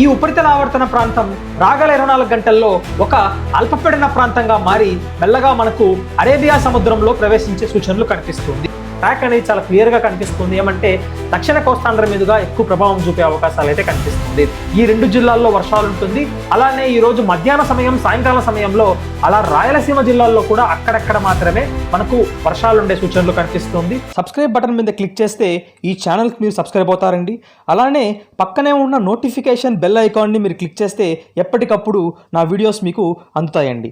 ఈ ఉపరితల ఆవర్తన ప్రాంతం రాగల ఇరవై నాలుగు గంటల్లో ఒక అల్పపీడన ప్రాంతంగా మారి మెల్లగా మనకు అరేబియా సముద్రంలో ప్రవేశించే సూచనలు కనిపిస్తుంది. ట్రాక్ అనేది చాలా క్లియర్గా కనిపిస్తుంది. ఏమంటే దక్షిణ కోస్తాంధ్ర మీదుగా ఎక్కువ ప్రభావం చూపే అవకాశాలు అయితే కనిపిస్తుంది. ఈ రెండు జిల్లాల్లో వర్షాలు ఉంటుంది. అలానే ఈరోజు మధ్యాహ్న సమయం సాయంకాలం సమయంలో అలా రాయలసీమ జిల్లాల్లో కూడా అక్కడక్కడ మాత్రమే మనకు వర్షాలు ఉండే సూచనలు కనిపిస్తుంది. సబ్స్క్రైబ్ బటన్ మీద క్లిక్ చేస్తే ఈ ఛానల్కి మీరు సబ్స్క్రైబ్ అవుతారండి. అలానే పక్కనే ఉన్న నోటిఫికేషన్ బెల్ ఐకాన్ని మీరు క్లిక్ చేస్తే ఎప్పటికప్పుడు నా వీడియోస్ మీకు అందుతాయండి.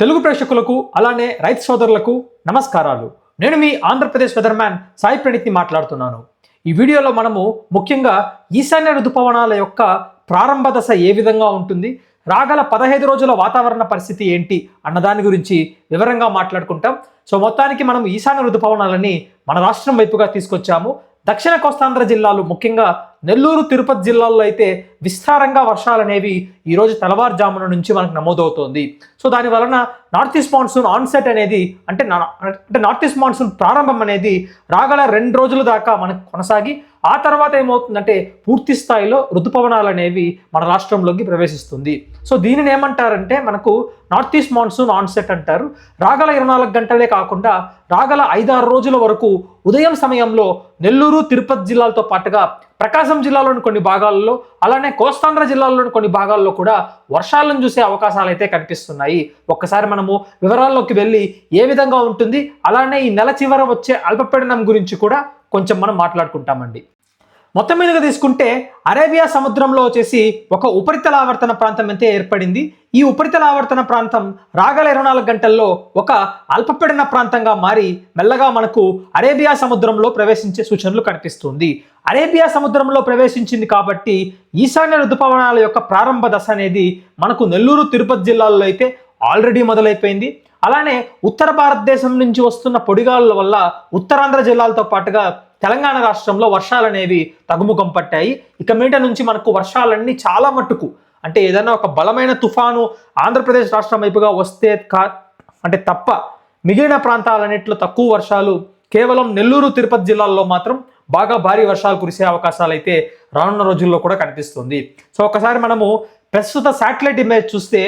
తెలుగు ప్రేక్షకులకు అలానే రైతు సోదరులకు నమస్కారాలు. నేను మీ ఆంధ్రప్రదేశ్ వెదర్మ్యాన్ సాయి ప్రణీత్ని మాట్లాడుతున్నాను. ఈ వీడియోలో మనము ముఖ్యంగా ఈశాన్య ఋతుపవనాల యొక్క ప్రారంభ దశ ఏ విధంగా ఉంటుంది రాగల పదహైదు రోజుల వాతావరణ పరిస్థితి ఏంటి అన్న దాని గురించి వివరంగా మాట్లాడుకుంటాం. సో మొత్తానికి మనం ఈశాన్య ఋతుపవనాలని మన రాష్ట్రం వైపుగా తీసుకొచ్చాము. దక్షిణ కోస్తాంధ్ర జిల్లాలు ముఖ్యంగా నెల్లూరు తిరుపతి జిల్లాల్లో అయితే విస్తారంగా వర్షాలు అనేవి ఈరోజు తెల్లవారుజామున నుంచి మనకు నమోదవుతోంది. సో దాని వలన నార్త్ ఈస్ట్ మాన్సూన్ ఆన్సెట్ అనేది అంటే నా- అంటే నార్త్ ఈస్ట్ మాన్సూన్ ప్రారంభం అనేది రాగల రెండు రోజుల దాకా మనకు కొనసాగి ఆ తర్వాత ఏమవుతుందంటే పూర్తి స్థాయిలో ఋతుపవనాలు అనేవి మన రాష్ట్రంలోకి ప్రవేశిస్తుంది. సో దీనిని ఏమంటారంటే మనకు నార్త్ ఈస్ట్ మాన్సూన్ ఆన్సెట్ అంటారు. రాగల ఇరవై నాలుగు గంటలే కాకుండా రాగల ఐదారు రోజుల వరకు ఉదయం సమయంలో నెల్లూరు తిరుపతి జిల్లాలతో పాటుగా ప్రకాశం జిల్లాలోని కొన్ని భాగాల్లో అలానే కోస్తాంధ్ర జిల్లాలోని కొన్ని భాగాల్లో కూడా వర్షాలను చూసే అవకాశాలు అయితే కనిపిస్తున్నాయి. ఒక్కసారి మనము వివరాల్లోకి వెళ్ళి ఏ విధంగా ఉంటుంది అలానే ఈ నెల చివర వచ్చే అల్పపీడనం గురించి కూడా కొంచెం మనం మాట్లాడుకుంటామండి. మొత్తం మీదుగా తీసుకుంటే అరేబియా సముద్రంలో వచ్చేసి ఒక ఉపరితల ఆవర్తన ప్రాంతం అయితే ఏర్పడింది. ఈ ఉపరితల ఆవర్తన ప్రాంతం రాగల ఇరవై నాలుగు గంటల్లో ఒక అల్పపీడన ప్రాంతంగా మారి మెల్లగా మనకు అరేబియా సముద్రంలో ప్రవేశించే సూచనలు కనిపిస్తుంది. అరేబియా సముద్రంలో ప్రవేశించింది కాబట్టి ఈశాన్య ఋతుపవనాల యొక్క ప్రారంభ దశ అనేది మనకు నెల్లూరు తిరుపతి జిల్లాల్లో అయితే ఆల్రెడీ మొదలైపోయింది. అలానే ఉత్తర భారతదేశం నుంచి వస్తున్న పొడిగాళ్ళ వల్ల ఉత్తరాంధ్ర జిల్లాలతో పాటుగా తెలంగాణ రాష్ట్రంలో వర్షాలు అనేవి తగ్గుముఖం పట్టాయి. ఇక మీట నుంచి మనకు వర్షాలన్నీ చాలా మట్టుకు. అంటే ఏదైనా ఒక బలమైన తుఫాను ఆంధ్రప్రదేశ్ రాష్ట్రం వైపుగా వస్తే కా అంటే తప్ప మిగిలిన ప్రాంతాలన్నింటిలో తక్కువ వర్షాలు కేవలం నెల్లూరు తిరుపతి జిల్లాల్లో మాత్రం బాగా భారీ వర్షాలు కురిసే అవకాశాలు అయితే రానున్న రోజుల్లో కూడా కనిపిస్తుంది. సో ఒకసారి మనము ప్రస్తుత శాటిలైట్ ఇమేజ్ చూస్తే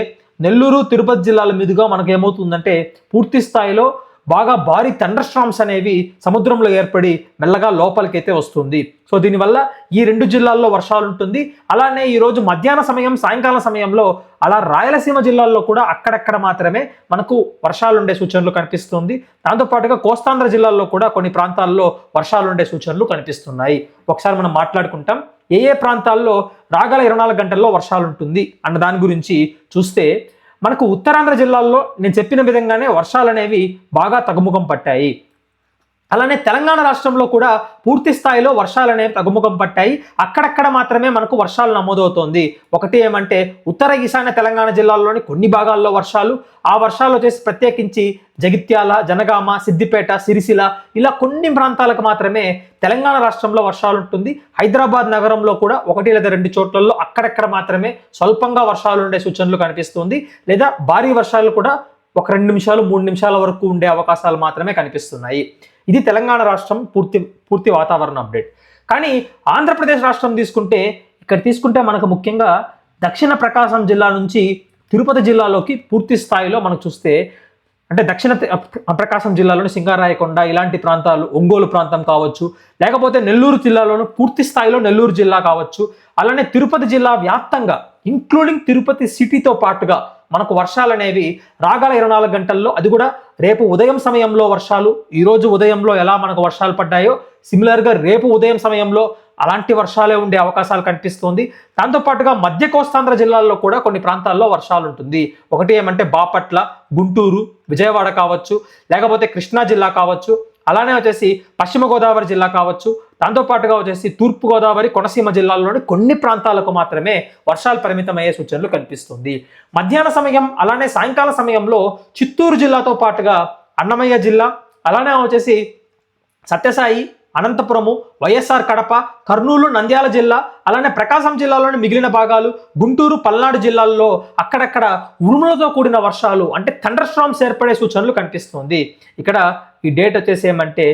నెల్లూరు తిరుపతి జిల్లాల మీదుగా మనకు ఏమవుతుందంటే పూర్తి స్థాయిలో బాగా భారీ తండ్రస్ట్రామ్స్ అనేవి సముద్రంలో ఏర్పడి మెల్లగా లోపలికైతే వస్తుంది. సో దీనివల్ల ఈ రెండు జిల్లాల్లో వర్షాలు ఉంటుంది. అలానే ఈరోజు మధ్యాహ్న సమయం సాయంకాలం సమయంలో అలా రాయలసీమ జిల్లాల్లో కూడా అక్కడక్కడ మాత్రమే మనకు వర్షాలు ఉండే సూచనలు కనిపిస్తుంది. దాంతోపాటుగా కోస్తాంధ్ర జిల్లాల్లో కూడా కొన్ని ప్రాంతాల్లో వర్షాలు ఉండే సూచనలు కనిపిస్తున్నాయి. ఒకసారి మనం మాట్లాడుకుంటాం. ఏ ఏ ప్రాంతాల్లో రాగల ఇరవై నాలుగు గంటల్లో వర్షాలు ఉంటుంది అన్న దాని గురించి చూస్తే మనకు ఉత్తరాంధ్ర జిల్లాల్లో నేను చెప్పిన విధంగానే వర్షాలు అనేవి బాగా తగ్గుముఖం పట్టాయి. అలానే తెలంగాణ రాష్ట్రంలో కూడా పూర్తి స్థాయిలో వర్షాలు అనేవి తగ్గుముఖం పట్టాయి. అక్కడక్కడ మాత్రమే మనకు వర్షాలు నమోదవుతోంది. ఒకటి ఏమంటే ఉత్తర ఈశాన్య తెలంగాణ జిల్లాల్లోని కొన్ని భాగాల్లో వర్షాలు. ఆ వర్షాలు వచ్చేసి ప్రత్యేకించి జగిత్యాల జనగామ సిద్దిపేట సిరిసిల ఇలా కొన్ని ప్రాంతాలకు మాత్రమే తెలంగాణ రాష్ట్రంలో వర్షాలు ఉంటుంది. హైదరాబాద్ నగరంలో కూడా ఒకటి లేదా రెండు చోట్లలో అక్కడక్కడ మాత్రమే స్వల్పంగా వర్షాలు ఉండే సూచనలు కనిపిస్తుంది. లేదా భారీ వర్షాలు కూడా ఒక రెండు నిమిషాలు మూడు నిమిషాల వరకు ఉండే అవకాశాలు మాత్రమే కనిపిస్తున్నాయి. ఇది తెలంగాణ రాష్ట్రం పూర్తి పూర్తి వాతావరణ అప్డేట్. కానీ ఆంధ్రప్రదేశ్ రాష్ట్రం తీసుకుంటే ఇక్కడ తీసుకుంటే మనకు ముఖ్యంగా దక్షిణ ప్రకాశం జిల్లా నుంచి తిరుపతి జిల్లాలోకి పూర్తి స్థాయిలో మనకు చూస్తే అంటే దక్షిణ ప్రకాశం జిల్లాలోని సింగారాయకొండ ఇలాంటి ప్రాంతాలు ఒంగోలు ప్రాంతం కావచ్చు లేకపోతే నెల్లూరు జిల్లాలోను పూర్తి స్థాయిలో నెల్లూరు జిల్లా కావచ్చు అలానే తిరుపతి జిల్లా వ్యాప్తంగా ఇంక్లూడింగ్ తిరుపతి సిటీతో పాటుగా మనకు వర్షాలు అనేవి రాగల ఇరవై నాలుగు గంటల్లో అది కూడా రేపు ఉదయం సమయంలో వర్షాలు ఈరోజు ఉదయంలో ఎలా మనకు వర్షాలు పడ్డాయో సిమిలర్గా రేపు ఉదయం సమయంలో అలాంటి వర్షాలే ఉండే అవకాశాలు కనిపిస్తుంది. దాంతోపాటుగా మధ్య కోస్తాంధ్ర జిల్లాల్లో కూడా కొన్ని ప్రాంతాల్లో వర్షాలు ఉంటుంది. ఒకటి ఏమంటే బాపట్ల గుంటూరు విజయవాడ కావచ్చు లేకపోతే కృష్ణా జిల్లా కావచ్చు అలానే వచ్చేసి పశ్చిమ గోదావరి జిల్లా కావచ్చు దాంతోపాటుగా వచ్చేసి తూర్పుగోదావరి కొనసీమ జిల్లాల్లోని కొన్ని ప్రాంతాలకు మాత్రమే వర్షాలు పరిమితమయ్యే సూచనలు కనిపిస్తుంది. మధ్యాహ్న సమయం అలానే సాయంకాల సమయంలో చిత్తూరు జిల్లాతో పాటుగా అన్నమయ్య జిల్లా అలానే వచ్చేసి సత్యసాయి అనంతపురము వైఎస్ఆర్ కడప కర్నూలు నంద్యాల జిల్లా అలానే ప్రకాశం జిల్లాలోని మిగిలిన భాగాలు గుంటూరు పల్నాడు జిల్లాల్లో అక్కడక్కడ ఉరుములతో కూడిన వర్షాలు అంటే థండర్ స్ట్రామ్స్ ఏర్పడే సూచనలు కనిపిస్తుంది. ఇక్కడ ఈ డేట్ వచ్చేసి ఏమంటే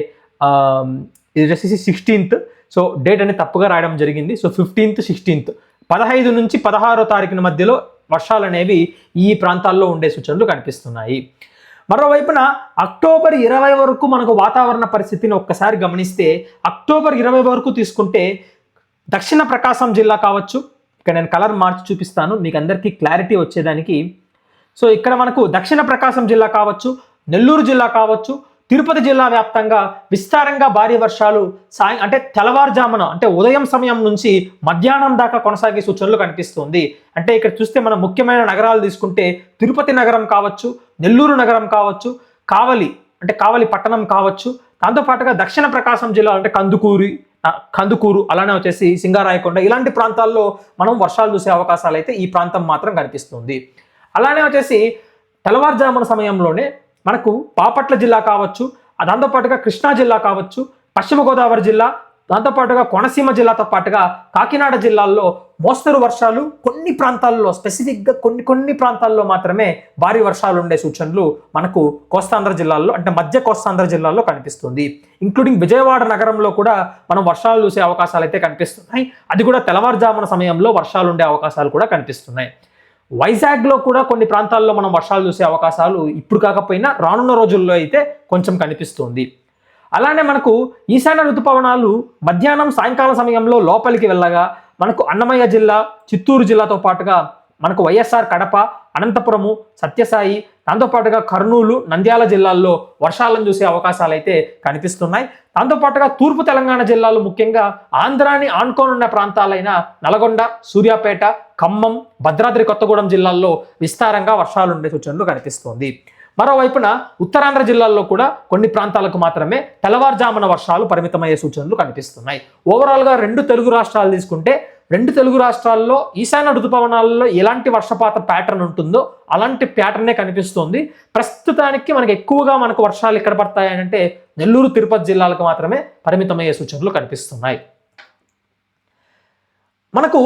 ఇది వచ్చేసి సిక్స్టీన్త్ సో డేట్ అనేది తప్పుగా రాయడం జరిగింది. సో ఫిఫ్టీన్త్ సిక్స్టీన్త్ పదహైదు నుంచి పదహారో తారీఖున మధ్యలో వర్షాలు అనేవి ఈ ప్రాంతాల్లో ఉండే సూచనలు కనిపిస్తున్నాయి. మరోవైపున అక్టోబర్ ఇరవై వరకు మనకు వాతావరణ పరిస్థితిని ఒక్కసారి గమనిస్తే అక్టోబర్ ఇరవై వరకు తీసుకుంటే దక్షిణ ప్రకాశం జిల్లా కావచ్చు. ఇక్కడ నేను కలర్ మార్చి చూపిస్తాను. మీకు అందరికీ క్లారిటీ వచ్చేదానికి. సో ఇక్కడ మనకు దక్షిణ ప్రకాశం జిల్లా కావచ్చు నెల్లూరు జిల్లా కావచ్చు తిరుపతి జిల్లా వ్యాప్తంగా విస్తారంగా భారీ వర్షాలు సాయం అంటే తెల్లవారుజామున అంటే ఉదయం సమయం నుంచి మధ్యాహ్నం దాకా కొనసాగే సూచనలు కనిపిస్తుంది. అంటే ఇక్కడ చూస్తే మనం ముఖ్యమైన నగరాలు తీసుకుంటే తిరుపతి నగరం కావచ్చు నెల్లూరు నగరం కావచ్చు కావలి అంటే కావలి పట్టణం కావచ్చు. దాంతోపాటుగా దక్షిణ ప్రకాశం జిల్లా అంటే కందుకూరి కందుకూరు అలానే వచ్చేసి సింగారాయకొండ ఇలాంటి ప్రాంతాల్లో మనం వర్షాలు చూసే అవకాశాలు అయితే ఈ ప్రాంతం మాత్రం కనిపిస్తుంది. అలానే వచ్చేసి తెల్లవారుజామున సమయంలోనే మనకు పాపట్ల జిల్లా కావచ్చు దాంతోపాటుగా కృష్ణా జిల్లా కావచ్చు పశ్చిమ గోదావరి జిల్లా దాంతోపాటుగా కోనసీమ జిల్లాతో పాటుగా కాకినాడ జిల్లాల్లో మోస్తరు వర్షాలు కొన్ని ప్రాంతాల్లో స్పెసిఫిక్గా కొన్ని కొన్ని ప్రాంతాల్లో మాత్రమే భారీ వర్షాలు ఉండే సూచనలు మనకు కోస్తాంధ్ర జిల్లాల్లో అంటే మధ్య కోస్తాంధ్ర జిల్లాల్లో కనిపిస్తుంది. ఇంక్లూడింగ్ విజయవాడ నగరంలో కూడా మనం వర్షాలు చూసే అవకాశాలు అయితే కనిపిస్తున్నాయి. అది కూడా తెల్లవారుజామున సమయంలో వర్షాలు ఉండే అవకాశాలు కూడా కనిపిస్తున్నాయి. వైజాగ్లో కూడా కొన్ని ప్రాంతాల్లో మనం వర్షాలు చూసే అవకాశాలు ఇప్పుడు కాకపోయినా రానున్న రోజుల్లో అయితే కొంచెం కనిపిస్తుంది. అలానే మనకు ఈశాన్య ఋతుపవనాలు మధ్యాహ్నం సాయంకాలం సమయంలో లోపలికి వెళ్ళగా మనకు అన్నమయ్య జిల్లా చిత్తూరు జిల్లాతో పాటుగా మనకు వైఎస్ఆర్ కడప అనంతపురము సత్యసాయి దాంతోపాటుగా కర్నూలు నంద్యాల జిల్లాల్లో వర్షాలను చూసే అవకాశాలు అయితే కనిపిస్తున్నాయి. దాంతోపాటుగా తూర్పు తెలంగాణ జిల్లాలు ముఖ్యంగా ఆంధ్రాని ఆనుకోనున్న ప్రాంతాలైన నల్గొండ సూర్యాపేట ఖమ్మం భద్రాద్రి కొత్తగూడెం జిల్లాల్లో విస్తారంగా వర్షాలు ఉండే సూచనలు కనిపిస్తోంది. మరోవైపున ఉత్తరాంధ్ర జిల్లాల్లో కూడా కొన్ని ప్రాంతాలకు మాత్రమే తెల్లవారుజామున వర్షాలు పరిమితమయ్యే సూచనలు కనిపిస్తున్నాయి. ఓవరాల్గా రెండు తెలుగు రాష్ట్రాలు తీసుకుంటే రెండు తెలుగు రాష్ట్రాల్లో ఈశాన్య ఋతుపవనాలలో ఎలాంటి వర్షపాత ప్యాటర్న్ ఉంటుందో అలాంటి ప్యాటర్నే కనిపిస్తుంది. ప్రస్తుతానికి మనకి ఎక్కువగా మనకు వర్షాలు ఎక్కడ పడతాయి అంటే నెల్లూరు తిరుపతి జిల్లాలకు మాత్రమే పరిమితమయ్యే సూచనలు కనిపిస్తున్నాయి. మనకు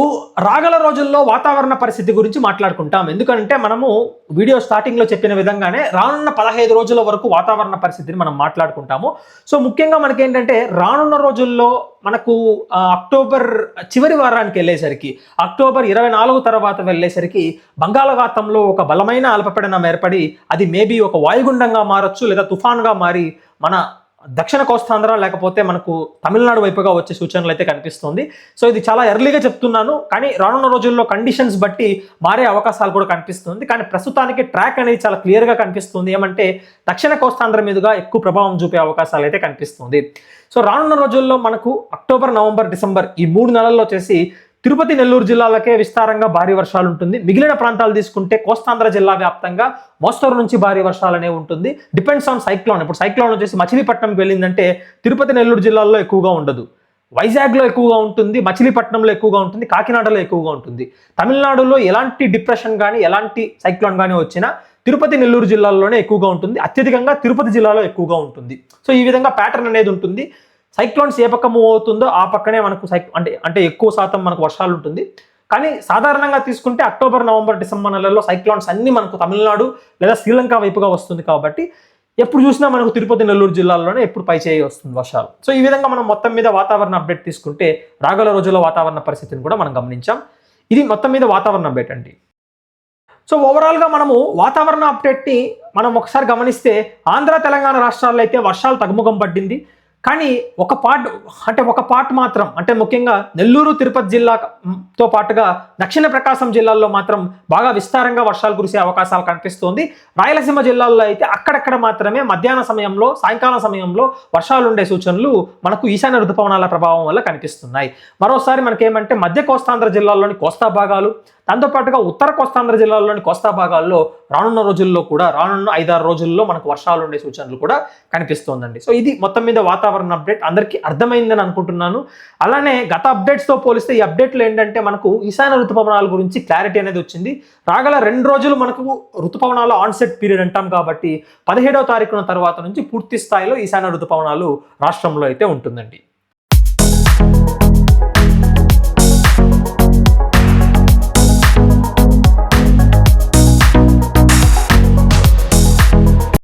రాగల రోజుల్లో వాతావరణ పరిస్థితి గురించి మాట్లాడుకుంటాం. ఎందుకంటే మనము వీడియో స్టార్టింగ్లో చెప్పిన విధంగానే రానున్న పదహైదు రోజుల వరకు వాతావరణ పరిస్థితిని మనం మాట్లాడుకుంటాము. సో ముఖ్యంగా మనకేంటంటే రానున్న రోజుల్లో మనకు అక్టోబర్ చివరి వారానికి వెళ్ళేసరికి అక్టోబర్ ఇరవై నాలుగు తర్వాత వెళ్ళేసరికి బంగాళాఖాతంలో ఒక బలమైన అల్పపీడనం ఏర్పడి అది మేబీ ఒక వాయుగుండంగా మారచ్చు లేదా తుఫాన్గా మారి మన దక్షిణ కోస్తాంధ్ర లేకపోతే మనకు తమిళనాడు వైపుగా వచ్చే సూచనలు అయితే కనిపిస్తుంది. సో ఇది చాలా ఎర్లీగా చెప్తున్నాను. కానీ రానున్న రోజుల్లో కండిషన్స్ బట్టి మారే అవకాశాలు కూడా కనిపిస్తుంది. కానీ ప్రస్తుతానికి ట్రాక్ అనేది చాలా క్లియర్గా కనిపిస్తుంది. ఏమంటే దక్షిణ కోస్తాంధ్ర మీదుగా ఎక్కువ ప్రభావం చూపే అవకాశాలు అయితే కనిపిస్తుంది. సో రానున్న రోజుల్లో మనకు అక్టోబర్ నవంబర్ డిసెంబర్ ఈ మూడు నెలల్లో వచ్చేసి తిరుపతి నెల్లూరు జిల్లాలకే విస్తారంగా భారీ వర్షాలు ఉంటుంది మిగిలిన ప్రాంతాలు తీసుకుంటే కోస్తాంధ్ర జిల్లా వ్యాప్తంగా మోస్తరు నుంచి భారీ వర్షాలు ఉంటుంది. డిపెండ్స్ ఆన్ సైక్లోన్ ఇప్పుడు సైక్లోన్ వచ్చేసి మచిలీపట్నంకి వెళ్ళిందంటే తిరుపతి నెల్లూరు జిల్లాల్లో ఎక్కువగా ఉండదు. వైజాగ్లో ఎక్కువగా ఉంటుంది మచిలీపట్నంలో ఎక్కువగా ఉంటుంది కాకినాడలో ఎక్కువగా ఉంటుంది. తమిళనాడులో ఎలాంటి డిప్రెషన్ కానీ ఎలాంటి సైక్లోన్ కానీ వచ్చినా తిరుపతి నెల్లూరు జిల్లాల్లోనే ఎక్కువగా ఉంటుంది. అత్యధికంగా తిరుపతి జిల్లాలో ఎక్కువగా ఉంటుంది. సో ఈ విధంగా ప్యాటర్న్ అనేది ఉంటుంది. సైక్లోన్స్ ఏ పక్క మూవ్ అవుతుందో ఆ పక్కనే మనకు సైక్ అంటే అంటే ఎక్కువ శాతం మనకు వర్షాలు ఉంటుంది. కానీ సాధారణంగా తీసుకుంటే అక్టోబర్ నవంబర్ డిసెంబర్ నెలల్లో సైక్లోన్స్ అన్ని మనకు తమిళనాడు లేదా శ్రీలంక వైపుగా వస్తుంది కాబట్టి ఎప్పుడు చూసినా మనకు తిరుపతి నెల్లూరు జిల్లాల్లోనే ఎప్పుడు పై చేయి వస్తుంది వర్షాలు. సో ఈ విధంగా మనం మొత్తం మీద వాతావరణ అప్డేట్ తీసుకుంటే రాగల రోజుల్లో వాతావరణ పరిస్థితిని కూడా మనం గమనించాం. ఇది మొత్తం మీద వాతావరణ అప్డేట్ అండి. సో ఓవరాల్గా మనము వాతావరణ అప్డేట్ని మనం ఒకసారి గమనిస్తే ఆంధ్ర తెలంగాణ రాష్ట్రాల్లో అయితే వర్షాలు తగ్గుముఖం పట్టింది. కానీ ఒక పార్ట్ అంటే ఒక పార్ట్ మాత్రం అంటే ముఖ్యంగా నెల్లూరు తిరుపతి జిల్లాతో పాటుగా దక్షిణ ప్రకాశం జిల్లాల్లో మాత్రం బాగా విస్తారంగా వర్షాలు కురిసే అవకాశాలు కనిపిస్తోంది. రాయలసీమ జిల్లాల్లో అయితే అక్కడక్కడ మాత్రమే మధ్యాహ్న సమయంలో సాయంకాలం సమయంలో వర్షాలు ఉండే సూచనలు మనకు ఈశాన్య ఋతుపవనాల ప్రభావం వల్ల కనిపిస్తున్నాయి. మరోసారి మనకేమంటే మధ్య కోస్తాంధ్ర జిల్లాల్లోని కోస్తా భాగాలు దాంతోపాటుగా ఉత్తర కోస్తాంధ్ర జిల్లాలోని కోస్తా భాగాల్లో రానున్న రోజుల్లో కూడా రానున్న ఐదారు రోజుల్లో మనకు వర్షాలు ఉండే సూచనలు కూడా కనిపిస్తోందండి. సో ఇది మొత్తం మీద వాతావరణ అప్డేట్. అందరికీ అర్థమైందని అనుకుంటున్నాను. అలానే గత అప్డేట్స్తో పోలిస్తే ఈ అప్డేట్లు ఏంటంటే మనకు ఈశాన్య ఋతుపవనాల గురించి క్లారిటీ అనేది వచ్చింది. రాగల రెండు రోజులు మనకు ఋతుపవనాల ఆన్సెట్ పీరియడ్ అంటాం కాబట్టి పదిహేడవ తారీఖున తర్వాత నుంచి పూర్తి స్థాయిలో ఈశాన్య ఋతుపవనాలు రాష్ట్రంలో అయితే ఉంటుందండి.